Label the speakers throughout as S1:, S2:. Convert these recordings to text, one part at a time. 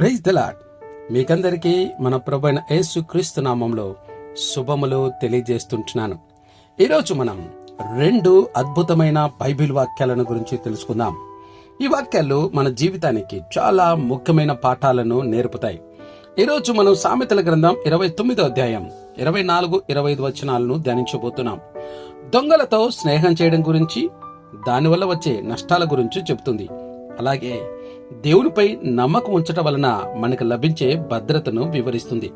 S1: Praise the Lord మీకందరికీ మన ప్రభైన యేసు క్రీస్తు నామంలో శుభములు తెలియజేస్తుంటున్నాను. ఈరోజు మనం రెండు అద్భుతమైన బైబిల్ వాక్యాలను గురించి తెలుసుకుందాం. ఈ వాక్యాలు మన జీవితానికి చాలా ముఖ్యమైన పాఠాలను నేర్పుతాయి. ఈరోజు మనం సామెతల గ్రంథం ఇరవై తొమ్మిదో అధ్యాయం ఇరవై నాలుగు ఇరవై ఐదు వచనాలను ధ్యానించబోతున్నాం. దొంగలతో స్నేహం చేయడం గురించి దానివల్ల వచ్చే నష్టాల గురించి చెబుతుంది. అలాగే దేవునిపై నమ్మకం ఉంచటం వలన మనకు లభించే భద్రతను వివరిస్తుంది.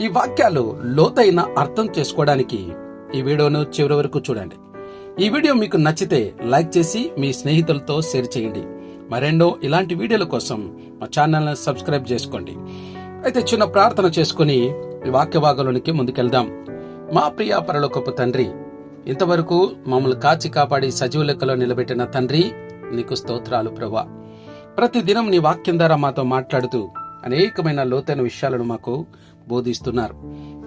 S1: ఈ వాక్యాలు లోతైన అర్థం చేసుకోవడానికి ఈ వీడియోను చివరి వరకు చూడండి. ఈ వీడియో మీకు నచ్చితే లైక్ చేసి మీ స్నేహితులతో షేర్ చేయండి. మరెన్నో ఇలాంటి వీడియోల కోసం మా ఛానల్ని సబ్స్క్రైబ్ చేసుకోండి. అయితే చిన్న ప్రార్థన చేసుకుని వాక్య భాగంలోనికి ముందుకెళ్దాం. మా ప్రియ పరలోకపు తండ్రి ఇంతవరకు మమ్మల్ని కాచి కాపాడి సజీవ లెక్కలో నిలబెట్టిన తండ్రి నీకు స్తోత్రాలు ప్రభా. ప్రతి దినం నీ వాక్యం ద్వారా మాతో మాట్లాడుతూ అనేకమైన లోతైన విషయాలను మాకు బోధిస్తున్నారు.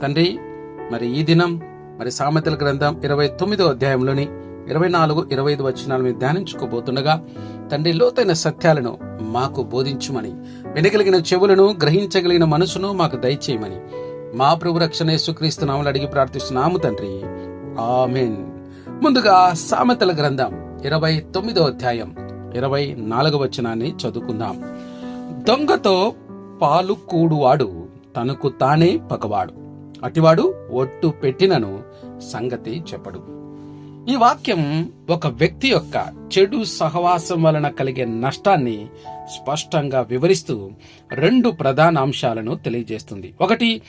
S1: తండ్రి మరి ఈ దినం మరి సామెతల గ్రంథం ఇరవై తొమ్మిదో అధ్యాయంలోని ఇరవై నాలుగు ఇరవై ఐదు వచనాలు మేము ధ్యానించుకోబోతుండగా తండ్రి లోతైన సత్యాలను మాకు బోధించుమని వినగలిగిన చెవులను గ్రహించగలిగిన మనసును మాకు దయచేయమని మా ప్రభు రక్షణ యేసుక్రీస్తు నామలు అడిగి ప్రార్థిస్తున్నాము తండ్రి. ఆమెన్. ముందుగా సామెతల గ్రంథం ఇరవై తొమ్మిదో అధ్యాయం. ఇరవై నాలుగవ వచనాన్ని చదువుకుందాం. దొంగతో పాలు కూడువాడు తనకు తానే పగవాడు. అటివాడు ఒట్టు పెట్టినను సంగతి చెప్పడు. ఈ వాక్యం ఒక వ్యక్తి యొక్క చెడు సహవాసం వలన కలిగే నష్టాన్ని స్పష్టంగా వివరిస్తూ రెండు ప్రధాన అంశాలను తెలియజేస్తుంది. ఒకటి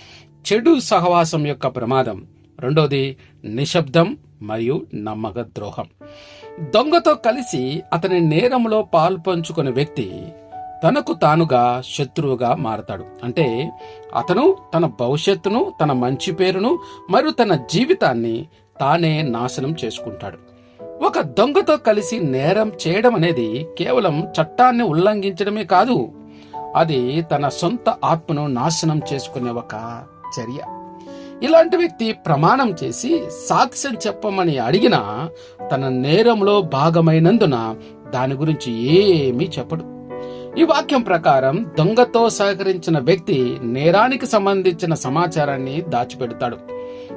S1: చెడు సహవాసం యొక్క ప్రమాదం. రెండోది నిశ్శబ్దం. మరియు నమ్మక ద్రోహం దొంగతో కలిసి అతని నేరంలో పాల్పంచుకునే వ్యక్తి తనకు తానుగా శత్రువుగా మారతాడు. అంటే అతను తన భవిష్యత్తును తన మంచి పేరును మరియు తన జీవితాన్ని తానే నాశనం చేసుకుంటాడు. ఒక దొంగతో కలిసి నేరం చేయడం అనేది కేవలం చట్టాన్ని ఉల్లంఘించడమే కాదు అది తన సొంత ఆత్మను నాశనం చేసుకునే ఒక చర్య. ఇలాంటి వ్యక్తి ప్రమాణం చేసి సాక్ష్యం చెప్పమని అడిగినా తన నేరంలో భాగమైనందున దాని గురించి ఏమీ చెప్పడు. ఈ వాక్యం ప్రకారం దొంగతో సహకరించిన వ్యక్తి నేరానికి సంబంధించిన సమాచారాన్ని దాచిపెడతాడు.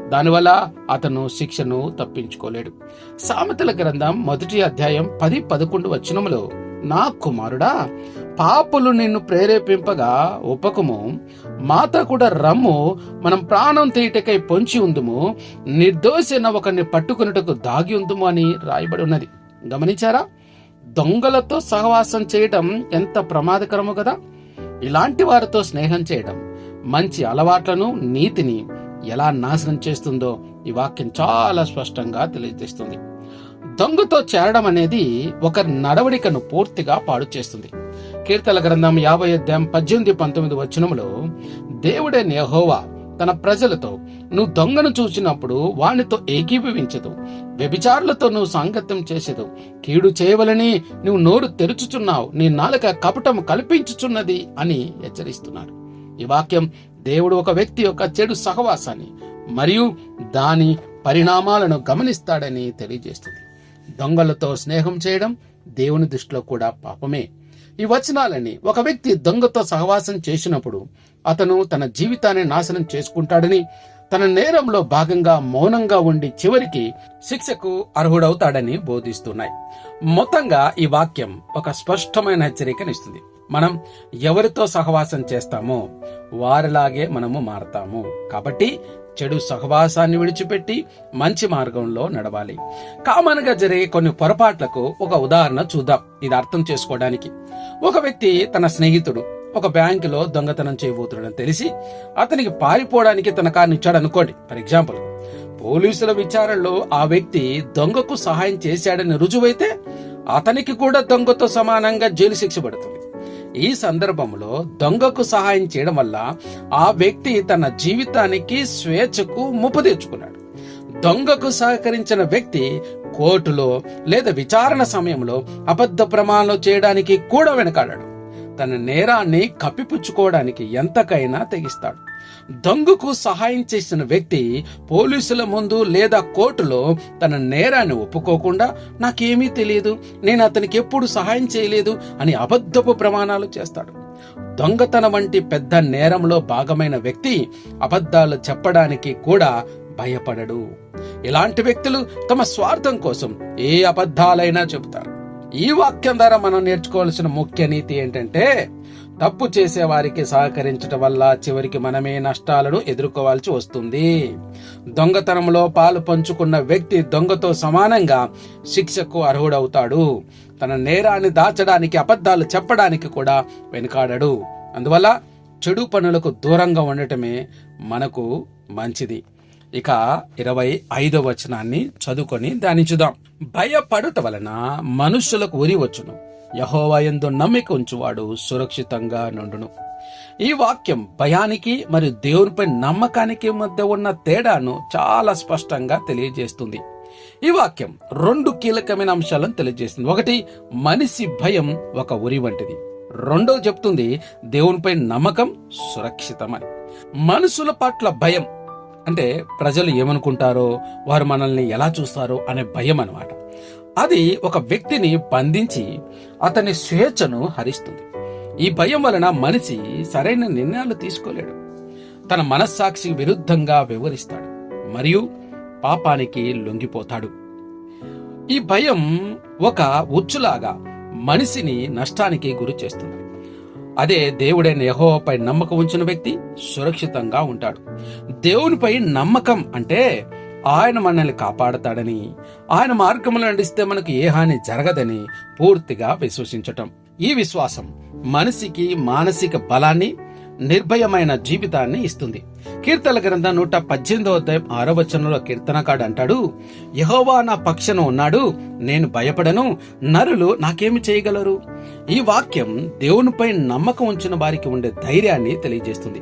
S1: దానివల్ల అతను శిక్షను తప్పించుకోలేడు. సామెతల గ్రంథం మొదటి అధ్యాయం పది పదకొండు వచనములో నా కుమారుడా పాపులు నిన్ను ప్రేరేపింపగా ఒప్పకము. మాత కూడా రమ్ము మనం ప్రాణం తీయటకై పొంచి ఉందుము. నిర్దోషిన ఒకరిని పట్టుకున్నటకు దాగి ఉందుము అని రాయబడి ఉన్నది. గమనించారా? దొంగలతో సహవాసం చేయటం ఎంత ప్రమాదకరమో కదా. ఇలాంటి వారితో స్నేహం చేయడం మంచి అలవాట్లను నీతిని ఎలా నాశనం చేస్తుందో ఈ వాక్యం చాలా స్పష్టంగా తెలియజేస్తుంది. దొంగతో చేరడం అనేది ఒక నడవడికను పూర్తిగా పాడు చేస్తుంది. కీర్తల గ్రంథం యాభై అధ్యాయం పద్దెనిమిది పంతొమ్మిది వచనములో దేవుడే నేహోవా తన ప్రజలతో నువ్వు దొంగను చూసినప్పుడు వానితో ఏకీభవించదు. వ్యభిచారులతో నువ్వు సాంగత్యం చేసేదు. కీడు చేయవలని నువ్వు నోరు తెరుచుచున్నావు. నీ నాలుక కపటం కల్పించుచున్నది అని హెచ్చరిస్తున్నాడు ఈ వాక్యం దేవుడు ఒక వ్యక్తి యొక్క చెడు సహవాసాన్ని మరియు దాని పరిణామాలను గమనిస్తాడని తెలియజేస్తుంది. దొంగలతో స్నేహం చేయడం దేవుని దృష్టిలో కూడా పాపమే. ఈ వచనాలని ఒక వ్యక్తి దొంగతో సహవాసం చేసినప్పుడు అతను తన జీవితాన్ని నాశనం చేసుకుంటాడని తన నేరంలో భాగంగా మౌనంగా ఉండి చివరికి శిక్షకు అర్హుడవుతాడని బోధిస్తున్నాయి. మొత్తంగా ఈ వాక్యం ఒక స్పష్టమైన హెచ్చరికనిస్తుంది. మనం ఎవరితో సహవాసం చేస్తామో వారిలాగే మనము మారతాము. కాబట్టి చెడు సహవాసాన్ని విడిచిపెట్టి మంచి మార్గంలో నడవాలి. కామన్గా జరిగే కొన్ని పొరపాట్లకు ఒక ఉదాహరణ చూద్దాం. ఇది అర్థం చేసుకోవడానికి. ఒక వ్యక్తి తన స్నేహితుడు ఒక బ్యాంకులో దొంగతనం చేయబోతున్నాడని తెలిసి అతనికి పారిపోవడానికి తన కార్ని ఇచ్చాడు అనుకోండి. ఫర్ ఎగ్జాంపుల్ పోలీసుల విచారణలో ఆ వ్యక్తి దొంగకు సహాయం చేశాడని రుజువైతే అతనికి కూడా దొంగతో సమానంగా జైలు శిక్ష పడుతుంది. ఈ సందర్భంలో దొంగకు సహాయం చేయడం వల్ల ఆ వ్యక్తి తన జీవితానికి స్వేచ్ఛకు ముప్పు తెచ్చుకున్నాడు. దొంగకు సహకరించిన వ్యక్తి కోర్టులో లేదా విచారణ సమయంలో అబద్ధ ప్రమాణాలు చేయడానికి కూడా వెనకాడాడు. తన నేరాన్ని కప్పిపుచ్చుకోవడానికి ఎంతకైనా తెగిస్తాడు. దొంగకు సహాయం చేసిన వ్యక్తి పోలీసుల ముందు లేదా కోర్టులో తన నేరాన్ని ఒప్పుకోకుండా నాకేమీ తెలియదు నేను అతనికి ఎప్పుడు సహాయం చేయలేదు అని అబద్ధపు ప్రమాణాలు చేస్తాడు. దొంగతనం వంటి పెద్ద నేరంలో భాగమైన వ్యక్తి అబద్ధాలు చెప్పడానికి కూడా భయపడడు. ఇలాంటి వ్యక్తులు తమ స్వార్థం కోసం ఏ అబద్ధాలైనా చెబుతారు. ఈ వాక్యం ద్వారా మనం నేర్చుకోవాల్సిన ముఖ్య నీతి ఏంటంటే తప్పు చేసే వారికి సహకరించటం వల్ల చివరికి మనమే నష్టాలను ఎదుర్కోవాల్సి వస్తుంది. దొంగతనంలో పాలు పంచుకున్న వ్యక్తి దొంగతో సమానంగా శిక్షకు అర్హుడవుతాడు. తన నేరాన్ని దాచడానికి అబద్ధాలు చెప్పడానికి కూడా వెనుకాడడు. అందువల్ల చెడు పనులకు దూరంగా ఉండటమే మనకు మంచిది. ఇక ఇరవై ఐదో వచనాన్ని చదువుకొని ధ్యానించుదాం భయపడుట వలన మనుష్యులకు ఉరి వచ్చును. యహోవాయందు నమ్మిక ఉంచువాడు సురక్షితంగా నుండును. ఈ వాక్యం భయానికి మరియు దేవునిపై నమ్మకానికి మధ్య ఉన్న తేడాను చాలా స్పష్టంగా తెలియజేస్తుంది. ఈ వాక్యం రెండు కీలకమైన అంశాలను తెలియజేస్తుంది. ఒకటి మనిషి భయం ఒక ఉరి వంటిది. రెండో చెప్తుంది దేవునిపై నమ్మకం సురక్షితమని. మనుషుల పట్ల భయం అంటే ప్రజలు ఏమనుకుంటారో వారు మనల్ని ఎలా చూస్తారో అనే భయం అన్నమాట. అది ఒక వ్యక్తిని బంధించి అతని స్వేచ్ఛను హరిస్తుంది. ఈ భయం వలన మనిషి సరైన నిర్ణయాలు తీసుకోలేడు. తన మనస్సాక్షి విరుద్ధంగా వివరిస్తాడు మరియు పాపానికి లొంగిపోతాడు. ఈ భయం ఒక ఉచ్చులాగా మనిషిని నష్టానికి గురి చేస్తుంది. అదే దేవుడైన యహోవపై నమ్మకం ఉంచిన వ్యక్తి సురక్షితంగా ఉంటాడు. దేవునిపై నమ్మకం అంటే ఆయన మనల్ని కాపాడతాడని ఆయన మార్గంలో నడిస్తే మనకు ఏ హాని జరగదని పూర్తిగా విశ్వసించటం. ఈ విశ్వాసం మనిషికి మానసిక బలాన్ని నిర్భయమైన జీవితాన్ని ఇస్తుంది. కీర్తన గ్రంథం నూట పద్దెనిమిదో అధ్యాయం ఆరో వచనంలో కీర్తనకాడు అంటాడు యహోవా నా పక్షన ఉన్నాడు నేను భయపడను నరులు నాకేమి చేయగలరు? ఈ వాక్యం దేవునిపై నమ్మకం ఉంచిన వారికి ఉండే ధైర్యాన్ని తెలియజేస్తుంది.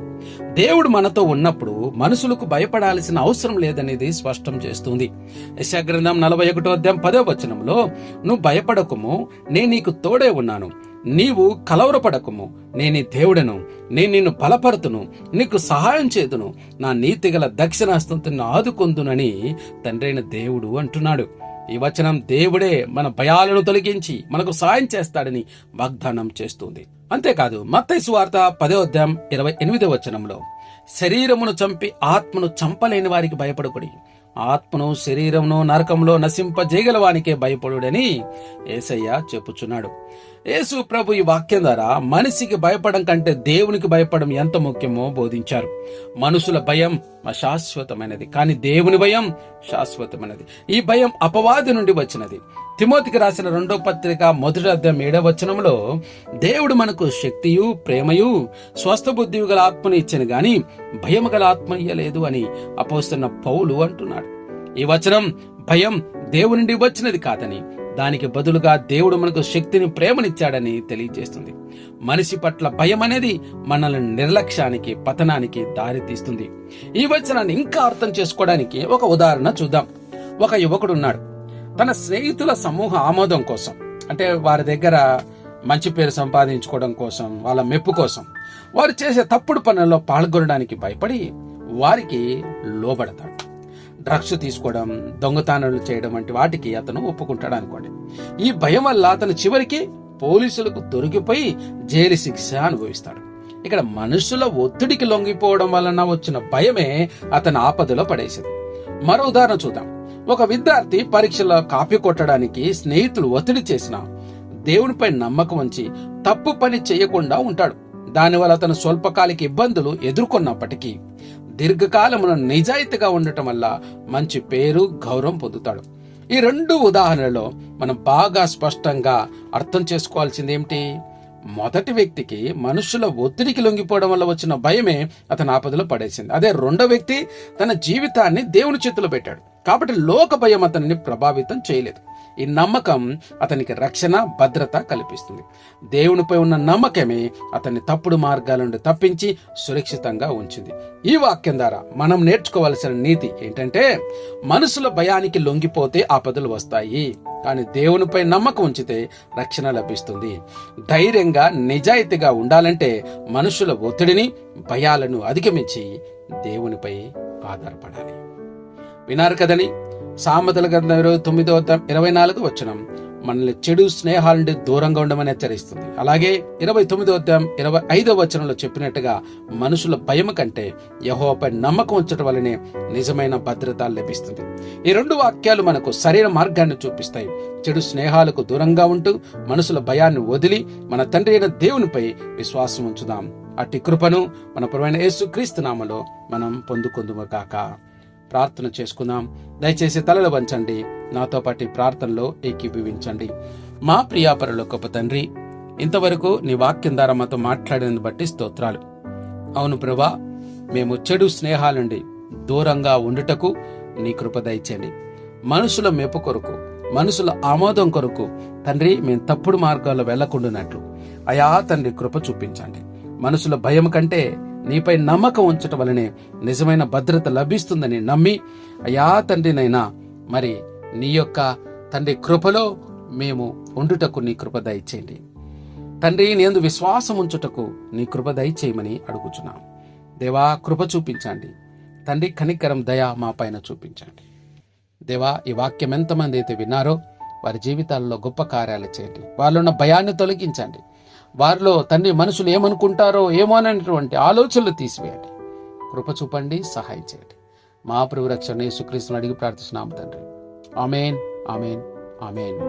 S1: దేవుడు మనతో ఉన్నప్పుడు మనుషులకు భయపడాల్సిన అవసరం లేదనేది స్పష్టం చేస్తుంది. యశాగ్రంథం నలభై ఒకటో అధ్యాయం పదో వచనంలో నువ్వు భయపడకము నేను నీకు తోడే ఉన్నాను. నీవు కలవరపడకుము. నేని దేవుడను. నేను నిన్ను బలపడుతును నీకు సహాయం చేదును నా నీతిగల దక్షిణాస్తంతో ఆదుకొందునని తండ్రైన దేవుడు అంటున్నాడు. ఈ వచనం దేవుడే మన భయాలను తొలగించి మనకు సాయం చేస్తాడని వాగ్దానం చేస్తుంది. అంతేకాదు మత్తైసు వార్త పదో అధ్యాయం ఇరవై ఎనిమిదో వచనంలో శరీరమును చంపి ఆత్మను చంపలేని వారికి భయపడకుడి. ఆత్మను శరీరమును నరకంలో నశింపజేయగలవానికే భయపడుడని ఏసయ్య చెప్పుచున్నాడు. యేసు ప్రభు ఈ వాక్యం ద్వారా మనిషికి భయపడం కంటే దేవునికి భయపడడం ఎంత ముఖ్యమో బోధించారు. మనుషుల భయం శాశ్వతమైనది కానీ దేవుని భయం శాశ్వతమైనది. ఈ భయం అపవాది నుండి వచ్చినది. తిమోతికి రాసిన రెండో పత్రిక మొదటి అధ్యాయం ఏడవ వచనంలో దేవుడు మనకు శక్తియు ప్రేమయు స్వస్థ బుద్ధి గల ఆత్మని ఇచ్చాను గాని భయం గల ఆత్మ ఇయ్యలేదు అని అపోస్తున్న పౌలు అంటున్నాడు. ఈ వచనం భయం దేవుని నుండి వచ్చినది కాదని దానికి బదులుగా దేవుడు మనకు శక్తిని ప్రేమనిచ్చాడని తెలియజేస్తుంది. మనిషి పట్ల భయం అనేది మనల్ని నిర్లక్ష్యానికి పతనానికి దారితీస్తుంది. ఈ వచనాన్ని ఇంకా అర్థం చేసుకోవడానికి ఒక ఉదాహరణ చూద్దాం. ఒక యువకుడు ఉన్నాడు. తన స్నేహితుల సమూహ ఆమోదం కోసం అంటే వారి దగ్గర మంచి పేరు సంపాదించుకోవడం కోసం వాళ్ళ మెప్పు కోసం వారు చేసే తప్పుడు పనుల్లో పాల్గొనడానికి భయపడి వారికి లోబడతాడు. డ్రగ్స్ తీసుకోవడం దొంగతనాలు చేయడం వంటి వాటికి అతను ఒప్పుకుంటాడు అనుకోండి. ఈ భయం వల్ల అతను చివరికి పోలీసులకు దొరికిపోయి జైలు శిక్ష అనుభవిస్తాడు. ఇక్కడ మనుషుల ఒత్తిడికి లొంగిపోవడం వలన వచ్చిన భయమే అతను ఆపదలో పడేసింది. మరో ఉదాహరణ చూద్దాం. ఒక విద్యార్థి పరీక్షలో కాపీ కొట్టడానికి స్నేహితులు ఒత్తిడి చేసిన దేవునిపై నమ్మకం ఉంచి తప్పు పని చేయకుండా ఉంటాడు. దానివల్ల అతను స్వల్పకాలిక ఇబ్బందులు ఎదుర్కొన్నప్పటికీ దీర్ఘకాలమున నిజాయితీగా ఉండటం వల్ల మంచి పేరు గౌరవం పొందుతాడు. ఈ రెండు ఉదాహరణలో మనం బాగా స్పష్టంగా అర్థం చేసుకోవాల్సింది ఏమిటి? మొదటి వ్యక్తికి మనుషుల ఒత్తిడికి లొంగిపోవడం వల్ల వచ్చిన భయమే అతను ఆపదలో పడేసింది. అదే రెండో వ్యక్తి తన జీవితాన్ని దేవుని చేతిలో పెట్టాడు. కాబట్టి లోక భయం అతనిని ప్రభావితం చేయలేదు. ఈ నమ్మకం అతనికి రక్షణ భద్రత కల్పిస్తుంది. దేవునిపై ఉన్న నమ్మకమే అతన్ని తప్పుడు మార్గాల నుండి తప్పించి సురక్షితంగా ఉంచింది. ఈ వాక్యం ద్వారా మనం నేర్చుకోవాల్సిన నీతి ఏంటంటే మనుషుల భయానికి లొంగిపోతే ఆపదలు వస్తాయి. కానీ దేవునిపై నమ్మకం ఉంచితే రక్షణ లభిస్తుంది. ధైర్యంగా నిజాయితీగా ఉండాలంటే మనుషుల ఒత్తిడిని భయాలను అధిగమించి దేవునిపై ఆధారపడాలి. వినారు కదని సామెతల గ్రంథం ఇరవై తొమ్మిదో ఇరవై నాలుగు వచనం మనల్ని చెడు స్నేహాల నుండి దూరంగా ఉండమని హెచ్చరిస్తుంది. అలాగే ఇరవై తొమ్మిదో అధ్యాయం ఇరవై ఐదో వచనంలో చెప్పినట్టుగా మనుషుల భయం కంటే యహోపై నమ్మకం ఉంచడం వల్లనే నిజమైన భద్రత లభిస్తుంది. ఈ రెండు వాక్యాలు మనకు సరైన మార్గాన్ని చూపిస్తాయి. చెడు స్నేహాలకు దూరంగా ఉంటూ మనుషుల భయాన్ని వదిలి మన తండ్రి అయిన దేవునిపై విశ్వాసం ఉంచుదాం. అట్టి కృపను మన పురమైన యేసు క్రీస్తు నామలో మనం పొందుకుందుము కాక ప్రార్థన చేసుకుందాం. దయచేసి తలలు వంచండి. నాతో పాటు ప్రార్థనలో ఏకీభవించండి. మా ప్రియాపరుల గొప్ప తండ్రి ఇంతవరకు నీ వాక్యం ద్వారా మాతో మాట్లాడినందు బట్టి స్తోత్రాలు. అవును ప్రభా మేము చెడు స్నేహాల నుండి దూరంగా ఉండుటకు నీ కృప దయచేయండి. మనుషుల మెప్పు కొరకు మనుషుల ఆమోదం కొరకు తండ్రి మేము తప్పుడు మార్గాల్లో వెళ్ళకుండానట్లు అయా తండ్రి కృప చూపించండి. మనుషుల భయం కంటే నీపై నమ్మకం ఉంచటం వలనే నిజమైన భద్రత లభిస్తుందని నమ్మి అయా తండ్రినైనా మరి నీ యొక్క తండ్రి కృపలో మేము ఉండుటకు నీ కృప దయచేయండి. తండ్రి నేను విశ్వాసం ఉంచుటకు నీ కృప దయచేయమని అడుగుచున్నాం. దేవా కృప చూపించండి. తండ్రి కనికరం దయ మా పైన చూపించండి. దేవా ఈ వాక్యం ఎంతమంది అయితే విన్నారో వారి జీవితాల్లో గొప్ప కార్యాలు చేయండి. వాళ్ళున్న భయాన్ని తొలగించండి. వారిలో తండ్రి మనుషులు ఏమనుకుంటారో ఏమో అనేటువంటి ఆలోచనలు తీసివేయండి. కృప చూపండి సహాయం చేయండి. మా ప్రభురక్షణ యేసుక్రీస్తుని అడిగి ప్రార్థిస్తున్నాము తండ్రి. Amen amen amen.